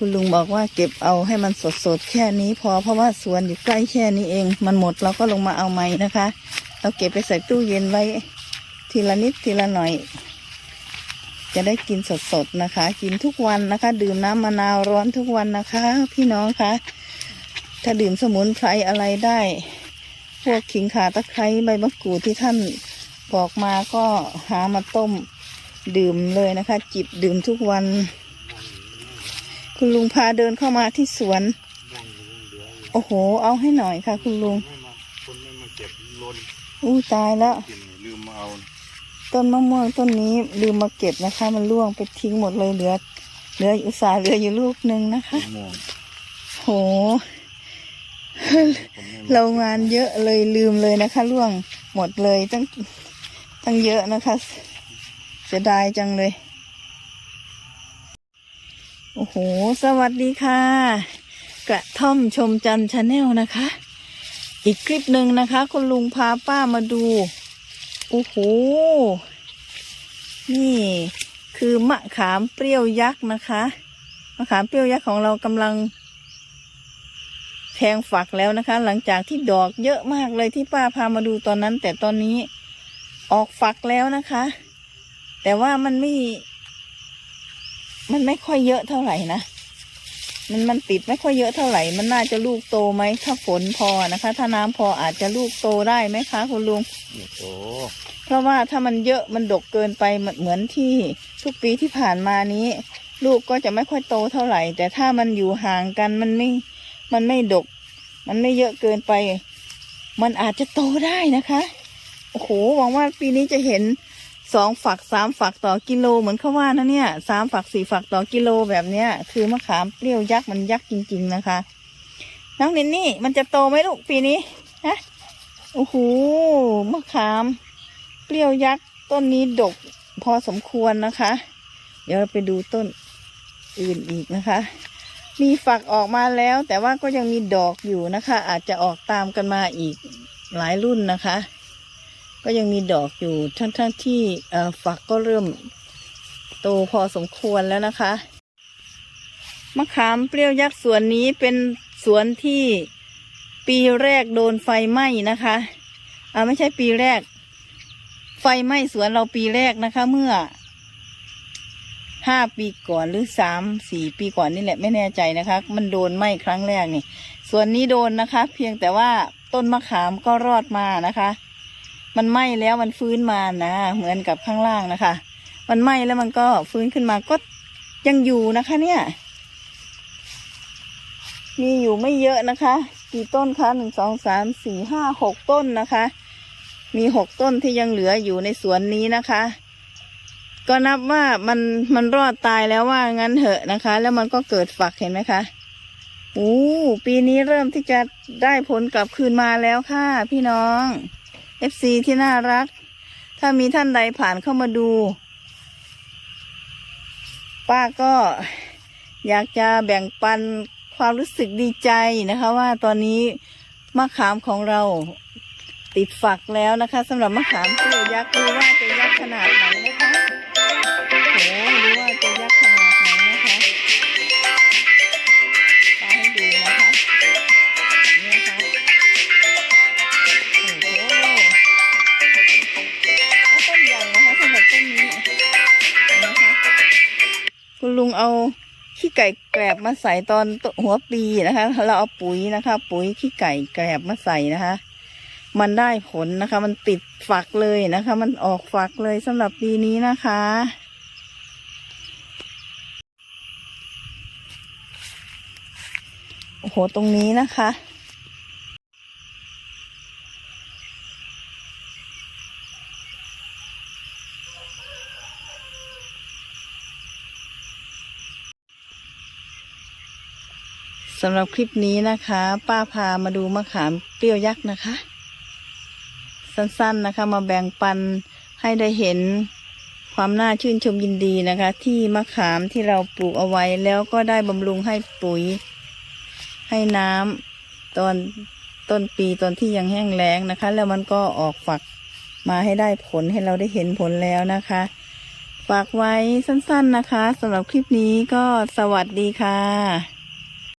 คุณลุงบอกว่าเก็บเอาให้มันสดๆแค่นี้พอเพราะว่าสวนอยู่ใกล้แค่นี้เอง มันหมดเราก็ลงมาเอาใหม่นะคะ เราเก็บไปใส่ตู้เย็นไว้ ทีละนิดทีละหน่อย จะได้กินสดๆนะคะ กินทุกวันนะคะ ดื่มน้ำมะนาวร้อนทุกวันนะคะ พี่น้องคะถ้าดื่มสมุนไพรอะไรได้ พวกขิงข่าตะไคร้ใบมะกรูดที่ท่านบอกมาก็หามาต้มดื่มเลยนะคะ จิบดื่มทุกวัน คุณลุงพาเดินเข้ามาที่สวนยังอยู่เหลืออยู่โอ้โห เอาให้หน่อยค่ะ คุณลุงไม่มาคนไม่มาเก็บลนอู้ตายแล้วกินลืมมาเอา ต้นมะม่วงต้นนี้ลืมมาเก็บนะคะ มันร่วงไปทิ้งหมดเลยเหลือ เหลืออุตสาห์เหลืออยู่ลูกหนึ่งนะคะมะม่วงโหคนไม่มาเรางานเยอะเลยลืมเลยนะคะร่วงหมดเลยตั้งตั้งเยอะนะคะ เสียดายจังเลย โอ้โห สวัสดีค่ะ กระท่อมชมจันชาแนลนะคะ อีกคลิปหนึ่งนะคะ คุณลุงพาป้ามาดู โอ้โห นี่ คือมะขามเปรี้ยวยักษ์นะคะ มะขามเปรี้ยวยักษ์ของเรากำลังแทงฝักแล้วนะคะ หลังจากที่ดอกเยอะมากเลยที่ป้าพามาดูตอนนั้น แต่ตอนนี้ออกฝักแล้วนะคะ แต่ว่ามันไม่ มันไม่ค่อยเยอะเท่าไหร่นะมันมันติดไม่ค่อยเยอะเท่าไหร่ มันน่าจะลูกโตไหมถ้าฝนพอนะคะ ถ้าน้ำพออาจจะลูกโตได้ไหมคะคุณลุงโอ้เพราะว่าถ้ามันเยอะมันดกเกินไปเหมือนเหมือนที่ทุกปีที่ผ่านมานี้ ลูกก็จะไม่ค่อยโตเท่าไหร่ แต่ถ้ามันอยู่ห่างกันมันไม่ มันไม่ดก มันไม่เยอะเกินไป มันอาจจะโตได้นะคะโอ้โหหวังว่าปีนี้จะเห็น สองฝักสามฝักต่อกิโลเหมือนเขาว่านะเนี่ยสามฝักสี่ฝักต่อกิโลแบบเนี้ย คือมะขามเปรี้ยวยักษ์มันยักษ์จริง ๆนะคะ น้องนินนี่มันจะโตไหมลูกปีนี้ฮะโอ้โหมะขามเปรี้ยวยักษ์ต้นนี้ดกพอสมควรนะคะ เดี๋ยวเราไปดูต้นอื่นอีกนะคะ มีฝักออกมาแล้ว แต่ว่าก็ยังมีดอกอยู่นะคะ อาจจะออกตามกันมาอีกหลายรุ่นนะคะ ก็ยังมีดอกอยู่ทั้งๆทที่เอ่ฝักก็เริ่มโตพอสมควรแล้วนะคะ มะขามเปรี้ยวยักษ์สวนนี้เป็นสวนที่ปีแรกโดนไฟไหม้นะคะอ่าไม่ใช่ปีแรก ไฟไหม้สวนเราปีแรกนะคะ เมื่อห้าปีก่อนหรือสามสี่ปีก่อนนี่แหละไม่แน่ใจนะคะ มันโดนไหม้ครั้งแรกนี่ ส่วนนี้โดนนะคะ เพียงแต่ว่าต้นมะขามก็รอดมานะคะ มันไหม้แล้วมันฟื้นมานะ เหมือนกับข้างล่างนะคะ มันไหม้แล้วมันก็ฟื้นขึ้นมาก็ยังอยู่นะคะ เนี่ย มีอยู่ไม่เยอะนะคะ กี่ต้นคะหนึ่งสองสามสี่ห้าหกต้นนะคะ มีหกต้นที่ยังเหลืออยู่ในสวนนี้นะคะ ก็นับว่ามันมันรอดตายแล้วว่างั้นเถอะนะคะ แล้วมันก็เกิดฝักเห็นไหมคะโอ้ปีนี้เริ่มที่จะได้ผลกลับคืนมาแล้วค่ะ พี่น้อง FC ที่น่ารัก ถ้ามีท่านใดผ่านเข้ามาดู ป้าก็อยากจะแบ่งปันความรู้สึกดีใจนะคะ ว่าตอนนี้มะขามของเราติดฝักแล้วนะคะสำหรับมะขามเปรี้ยวยักษ์ดูว่าจะยักษ์ขนาดไหนนะคะโอ้ดูว่าจะยักษ์ขนาดไหนนะคะ งเอาขี้ไก่แกลบมาใส่ตอนหัวปีนะคะ เราเอาปุ๋ยนะคะ ปุ๋ยขี้ไก่แกลบมาใส่นะคะ มันได้ผลนะคะ มันติดฝักเลยนะคะ มันออกฝักเลยสำหรับปีนี้นะคะโอ้โหตรงนี้นะคะ สำหรับคลิปนี้นะคะ ป้าพามาดูมะขามเปรี้ยวยักษ์นะคะ สั้นๆนะคะ มาแบ่งปันให้ได้เห็นความน่าชื่นชมยินดีนะคะ ที่มะขามที่เราปลูกเอาไว้แล้วก็ได้บำรุงให้ปุ๋ย ให้น้ำตอนต้นปีตอนที่ยังแห้งแล้งนะคะ แล้วมันก็ออกฝักมาให้ได้ผลให้เราได้เห็นผลแล้วนะคะ ฝากไว้สั้นๆนะคะสำหรับคลิปนี้ก็สวัสดีค่ะ